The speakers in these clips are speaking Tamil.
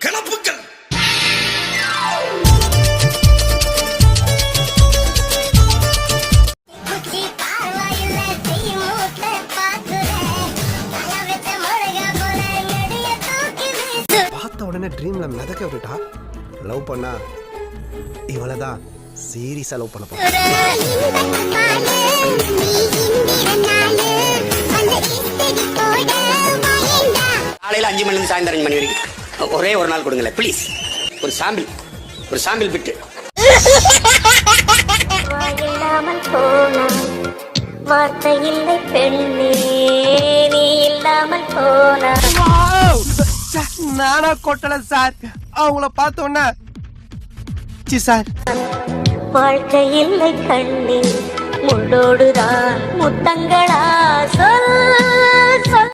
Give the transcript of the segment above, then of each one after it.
கிளப்புக்கள் பார்த்த உடனே ட்ரீம்ல மிதக்க விட்டுட்டா? லவ் பண்ணா இவளை தான் சீரியஸா லவ் பண்ண போறேன் காலையில அஞ்சு மணிலிருந்து சாயந்தரம் அஞ்சு மணி வரைக்கும். ஒரே ஒரு நாள் கொடுங்களேன் ப்ளீஸ் ஒரு சாம்பிள் ஒரு சாம்பிள் பிட்டு வார்த்தை இல்லை பெண்ணே நீ இல்லாமல் போனா நானா கொட்டல சார். அவங்கள பார்த்த உடனே சி சார். வாழ்க்கை இல்லை கண்ணே முள்ளோடுதான் முத்தங்களா? சொல்.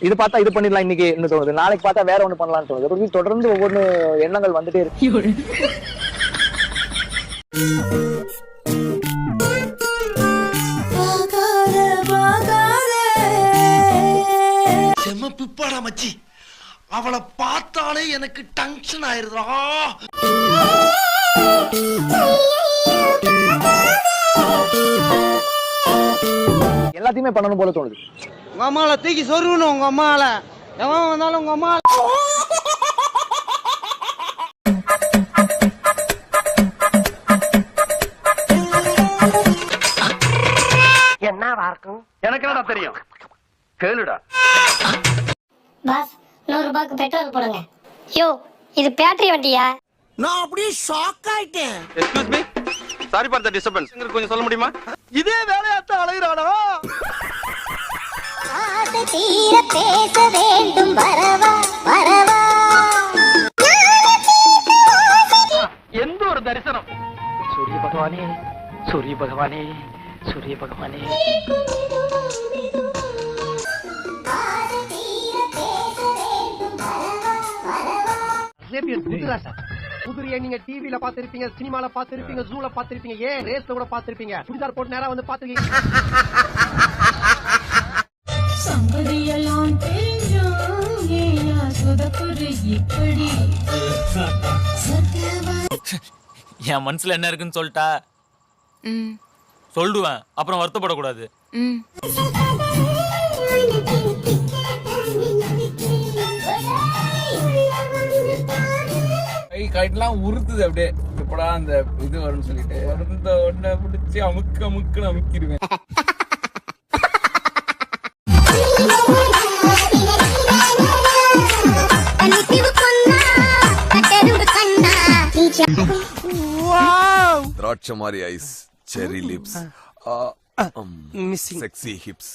இது பார்த்தா இது பண்ணிடலாம் இன்னைக்கு இன்னும் தோணுது. நாளைக்கு பார்த்தா வேற ஒண்ணு பண்ணலாம்னு தோணுது. தொடர்ந்து ஒவ்வொரு எண்ணங்கள் வந்துட்டே இருக்கு. பிப்பாடா மச்சி. அவளை பார்த்தாலே எனக்கு டென்ஷன் ஆயிருதுடா. எல்லாத்தையுமே பண்ணணும் போல தோணுது. உங்க அம்மால தூக்கி சொருகணும் உங்க அம்மால. எவன் வந்தாலும் உங்க அம்மா எனக்கு என்னடா தெரியும்? கேளுடா. பாஸ் நூறு ரூபாய்க்கு பெட்ரோல் போடுங்க. யோ இது பேட்டரி வண்டியா? நான் அப்படியே ஷாக் ஆயிட்டேன். Excuse me sorry for the disturbance கொஞ்சம் சொல்ல முடியுமா? இதே வேலையாத்தான் அலைகிறானா ஆசை தீர பேச வேண்டும். வரவா வரவா. எந்த ஒரு தரிசனம்? சூரிய பகவானே சூரிய பகவானே சூரிய பகவானே. குதிரையை நீங்க டிவில பாத்திருப்பீங்க சினிமால பாத்திருப்பீங்க ஜூல பாத்திருப்பீங்க ஏன் ரேஸ்ல கூட பாத்திருப்பீங்க சுடிதார் போட்டு நேரா வந்து பாத்துருக்கீங்க என் மனசுல என்ன இருக்குன்னு சொல்லிட்டா? சொல்லுவேன். அப்புறம் வருத்தப்படக்கூடாது. கை கைட்டெல்லாம் உறுத்துது அப்படியே. எப்படா அந்த இது வரும்னு சொல்லிட்டு. உடனே பிடிச்சி அமுக்கு அமுக்குன்னு அமுக்கிடுவேன். திராட்சை ஐஸ் செரி லிப்ஸ் செக்ஸி ஹிப்ஸ்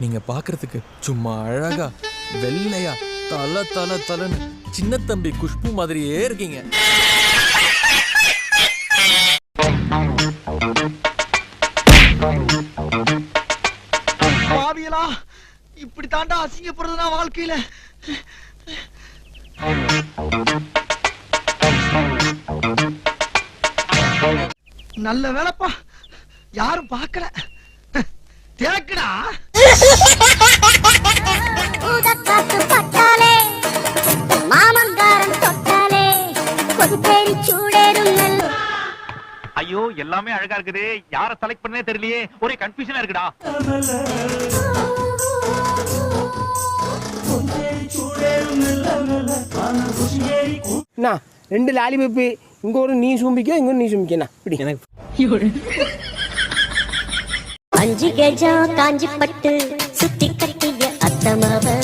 நீங்க பாக்குறதுக்கு சும்மா அழகா வெள்ளையா தல தல தலன்னு சின்ன தம்பி குஷ்பு மாதிரியே இருக்கீங்க. பாவியலா இப்படி தாண்டா அசிங்கப்படுறதுனா வாழ்க்கையில. நல்ல வேலைப்பா. யாரும் பார்க்கல. நல்ல ஐயோ எல்லாமே அழகா இருக்குது. யார செலக்ட் பண்ணே தெரியலையே. ஒரே கன்ஃபியூஷனா இருக்குடா. என்ன ரெண்டு லாலிபப்பு இங்க ஒரு நீ சும்பிக்க இங்க ஒரு நீ சும்பிக்கண்ணா. இப்படி அஞ்சு கஜம் காஞ்சி பட்டு சுத்தி கட்டிய அத்தமாவ.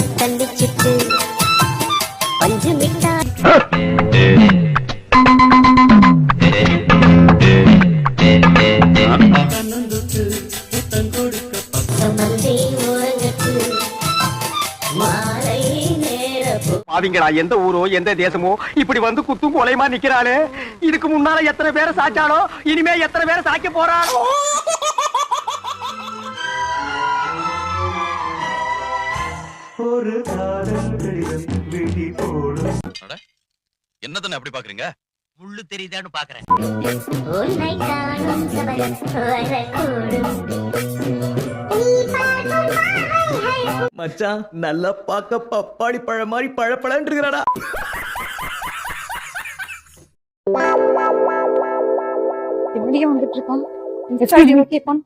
பாவிங்களா எந்த ஊரோ எந்த தேசமோ இப்படி வந்து குத்தும் கொலைமா நிக்கிறாளே? இதுக்கு முன்னால எத்தனை பேரை சாச்சானோ இனிமே எத்தனை பேரை சாய்க்க போறானோ என்னதானே அப்படி பாக்குறீங்க? முள்ளு தெரியுதான்னு பாக்குறேன். உன்னை மச்சான் நல்லா பார்க்க பப்பாளி பழம் மாதிரி பழப்பழன்னு இருக்கிறாடா எப்படியும் வந்துட்டு இருக்கோம் இந்த கேட்போம்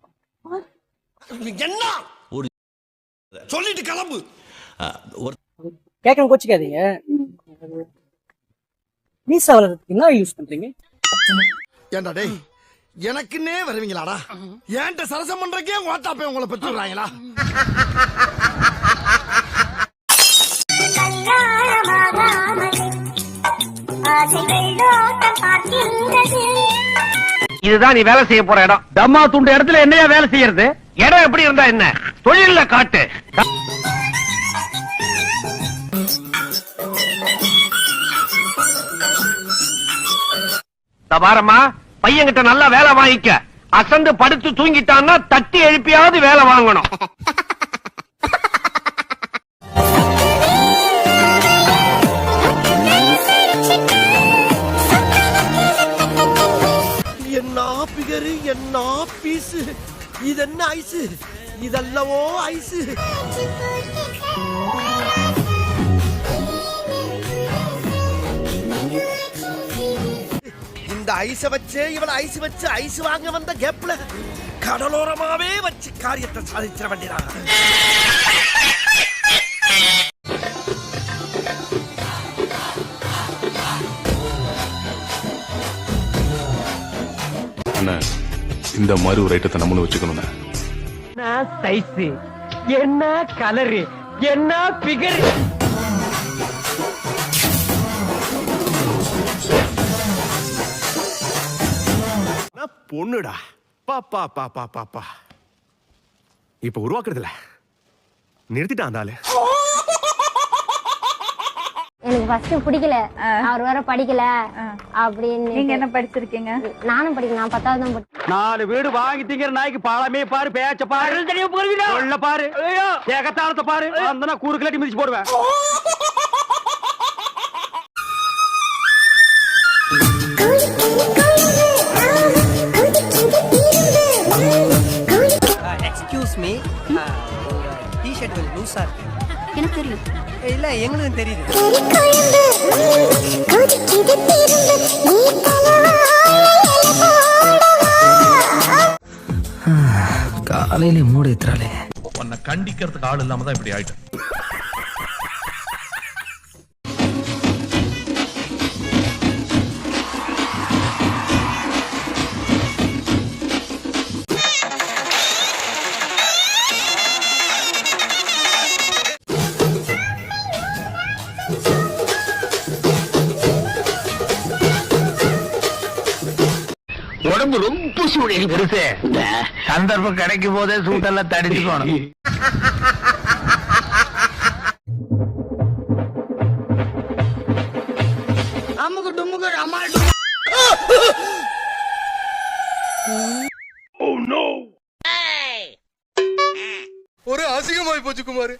என்ன? சொல்லிட்டு கிளம்பு. கேட்கணும் கோச்சிக்காதீங்க. மீசா வளர்றதுக்கு என்ன யூஸ் பண்றீங்க? ஏண்டா டேய் எனக்குன்னே வருவீங்களாடா? ஏன்ட்ட சரசம் பண்றக்கே ஓட்டாப்பே உங்களை பார்க்கின்றது இதுதான் நீ வேலை செய்ய போற இடம். தம்மா துண்டு இடத்துல என்னையா வேலை செய்யறது? இடம் எப்படி இருந்தா என்ன? தொழில காட்டு. பாரம்மா பையன்கிட்ட நல்லா வேலை வாங்கிக்க. அசந்து படுத்து தூங்கிட்டான்னா தட்டி எழுப்பியாவது வேலை வாங்கணும். என்ன பிகரு என்ன பீஸு? இது என்ன ஐஸு? இதல்லவோ ஐஸு? இந்த ஐஸ வச்சே இவள ஐஸ் வச்சு ஐஸ் வாங்க வந்த கேப்ல கடலோரமாவே வச்சு காரியத்தை சாதிச்சிட வேண்டியதான் இந்த மாதிரி ஒரு ஐட்டத்தை நம்மளும் வச்சுக்கணும்ண்ணே. என்ன சைஸ் என்ன கலரு என்ன பிகர் பொண்ணுடா. பாப்பா பாப்பா பாப்பா இப்ப உருவாக்குறது இல்ல நிறுத்திட்டான் அந்த ஆளு. எனக்கு ஃபர்ஸ்ட் பிடிக்கல. அவர் வேற படிக்கல. அப்படின்னு நீங்க என்ன படிச்சிருக்கீங்க? நானும் படிக்கல. நான் பத்தாவது தான் படிச்சேன் நாலு வீடு வாங்கி திங்கிற நாய்க்கு பாலமே பாரு பேச்ச பாரு. சொல்ல பாரு. ஏகத்தாளத்தை பாரு. அந்த கூறு கிளாட்டி மிதிச்சு போடுவேன். லூஸா இருக்கு எனக்கு தெரியும். இல்ல எங்களுக்கும் தெரியுது. காலையில மூட ஏத்துறாளே உன்னை கண்டிக்கிறதுக்கு ஆள் இல்லாம தான் இப்படி ஆயிட்டேன். உடம்பு ரொம்ப சூழல் பெருசு சந்தர்ப்பம் கிடைக்கும் போதே சூட்டெல்லாம் தடிச்சுக்கணும் அமுக்கு டுமுக்கு அம்மாள் ஒரு அசிங்கமாய் போச்சு குமார்.